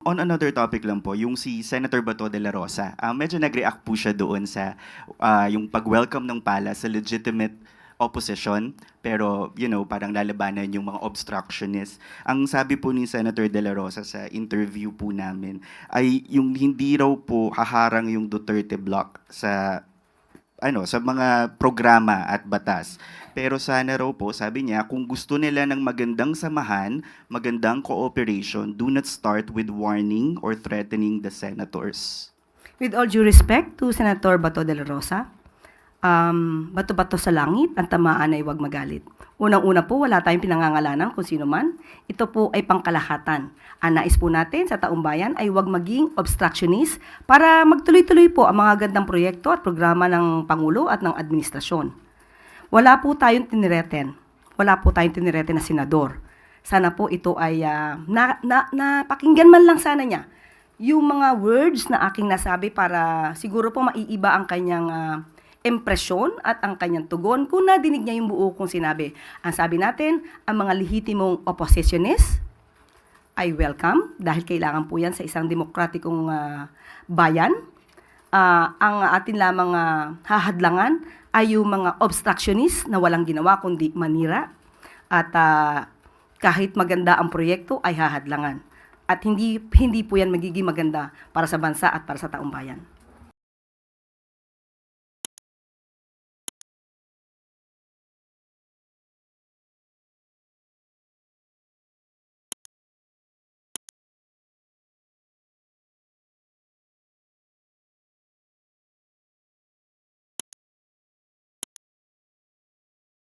On another topic lang po, yung si Senator Bato de la Rosa, ah, medyo nag-react po siya doon sa ah, yung pag-welcome ng pala sa legitimate opposition, pero you know, parang lalabanan yung mga obstructionists. Ang sabi po ni Senator de la Rosa sa interview po namin ay yung hindi raw po haharang yung Duterte block sa ano sa mga programa at batas. Pero sana raw po, sabi niya, kung gusto nila ng magandang samahan, magandang cooperation, do not start with warning or threatening the senators. With all due respect to Senator Bato de la Rosa, um, bato-bato sa langit, ang tamaan ay huwag magalit. Unang-una po, wala tayong pinangangalanan kung sino man. Ito po ay pangkalahatan. Ang nais po natin sa taong bayan ay huwag maging obstructionist para magtuloy-tuloy po ang mga gandang proyekto at programa ng Pangulo at ng administrasyon. Wala po tayong tinireten. Wala po tayong tinireten na senador. Sana po ito ay ah, na, na, napakinggan man lang sana niya yung mga words na aking nasabi para siguro po maiiba ang kanyang ah, impresyon at ang kanyang tugon kung nadinig niya yung buo kong sinabi. Ang sabi natin, ang mga lehitimong oppositionist ay welcome dahil kailangan po yan sa isang demokratikong ah, bayan. Ah, ang atin lamang ah, hahadlangan ay yung mga obstructionist na walang ginawa kundi manira at ah, kahit maganda ang proyekto ay hahadlangan. At hindi hindi po yan magiging maganda para sa bansa at para sa taong bayan.